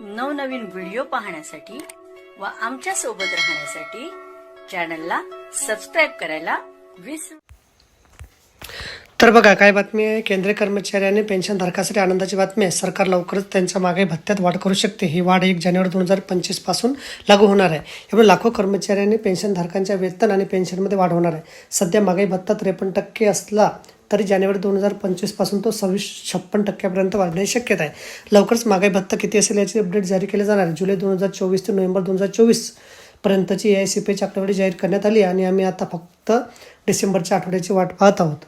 नवनवीन व्हिडिओ पाहण्यासाठी व आमच्यासोबत राहण्यासाठी चॅनलला सबस्क्राईब करायला विसरू तर बघा काय बातमी आहे? केंद्रीय कर्मचारी आणि पेन्शनधारकासाठी आनंदाची बातमी आहे. सरकार लवकरच त्यांच्या मागे भत्त्यात वाढ करू शकते. ही वाढ एक जानेवारी दोन हजार पंचवीसपासून लागू होणार आहे. यामुळे लाखो कर्मचारी आणि पेन्शनधारकांच्या वेतन आणि पेन्शनमध्ये वाढ होणार आहे. सध्या मागाई भत्ता त्रेपन्न टक्के असला तरी जानेवारी दोन हजार पंचवीसपासून तो सव्वीस छप्पन टक्क्यापर्यंत वाढण्याची शक्यता आहे. लवकरच महागाई भत्ता किती असेल याची अपडेट जारी केले जाणार आहे. जुलै दोन हजार चोवीस ते नोव्हेंबर दोन हजार चोवीस पर्यंतची ए आय सी पी आकडेवारी जाहीर करण्यात आली आणि आम्ही आता फक्त डिसेंबरच्या आठवड्याची वाट पाहत आहोत.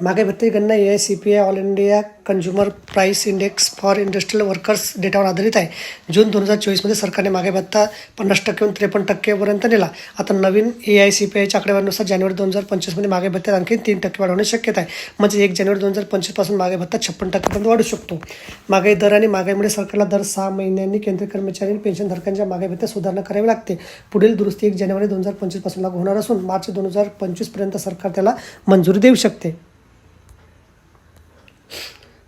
मागे भत्ते गणना A I C P I all India consumer price index for industrial workers डेटावर आधारित आहे. जून दोन हजार चोवीसमध्ये सरकारने मागे भत्ता पन्नास टक्केहून त्रेपन्न टक्केपर्यंत नेला. आता नवीन ए आय सी पी आयच्या आकडेवारीनुसार जानेवारी दोन हजार पंचवीसमध्ये मागे भत्त्यात आणखी तीन टक्के वाढवण्याची शक्यता आहे. म्हणजे एक जानेवारी दोन हजार पंचवीसपासून मागे भत्ता छप्पन टक्केपर्यंत वाढू शकतो. मागाई दर आणि मागाईमुळे सरकारला दर सहा महिन्यांनी केंद्रीय कर्मचारी आणि पेन्शनधारकांच्या मागे भत्त्यात सुधारणा करावी लागते. पुढील दुरुस्ती एक जानेवारी दोन हजार पंचवीसपासून लागू होणार असून मार्च दोन हजार पंचवीसपर्यंत सरकार त्याला मंजुरी देऊ शकते.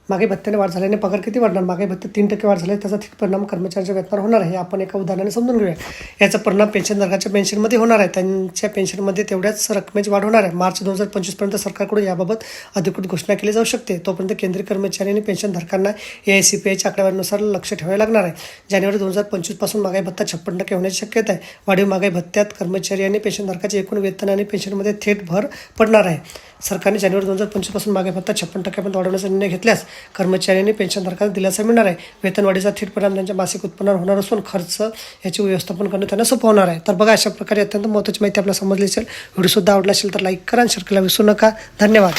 मागे भत्त्याने वाढ झाल्याने पगार किती वाढणार? मागे भत्ते तीन टक्के वाढ झाले त्याचा थेट परिणाम कर्मचाऱ्यांच्या वेतनावर होणार आहे. हे आपण एका उदाहरणाने समजून घेऊया. याचा परिणाम पेन्शनधारकाच्या पेन्शनमध्ये होणार आहे. त्यांच्या पेन्शनमध्ये तेवढ्याच रकमेची वाढ होणार आहे. मार्च दोन हजार पंचवीसपर्यंत सरकारकडून याबाबत अधिकृत घोषणा केली जाऊ शकते. तोपर्यंत केंद्रीय कर्मचारी आणि पेन्शनधारकांना ए आय सी पी आयच्या आकडेवारीनुसार लक्ष ठेवावे लागणार आहे. जानेवारी दोन हजार पंचवीसपासून मागाई भत्ता छप्पन टक्के होण्याची शक्यता आहे. वाढीव मागाई भत्त्यात कर्मचारी आणि पेन्शनधारकाचे एकूण वेतन आणि पेन्शनमध्ये थेट भर पडणार आहे. सरकारने जानेवारी दोन हजार पंचवीसपासून मागे भत्ता छप्पन टक्क्यापर्यंत वाढवण्याचा निर्णय घेतल्यास कर्मचाऱ्यांनी पेन्शनधारकांना दिलासा मिळणार आहे. वेतनवाढीचा थेट परिणाम त्यांच्या मासिक उत्पन्नावर होणार असून खर्च याचे व्यवस्थापन करणं त्यांना सोपं होणार आहे. तर बघा अशा प्रकारे अत्यंत महत्त्वाची माहिती आपल्याला समजली असेल. व्हिडिओसुद्धा आवडला असेल तर लाईक करा आणि शेअर करायला विसरू नका. धन्यवाद.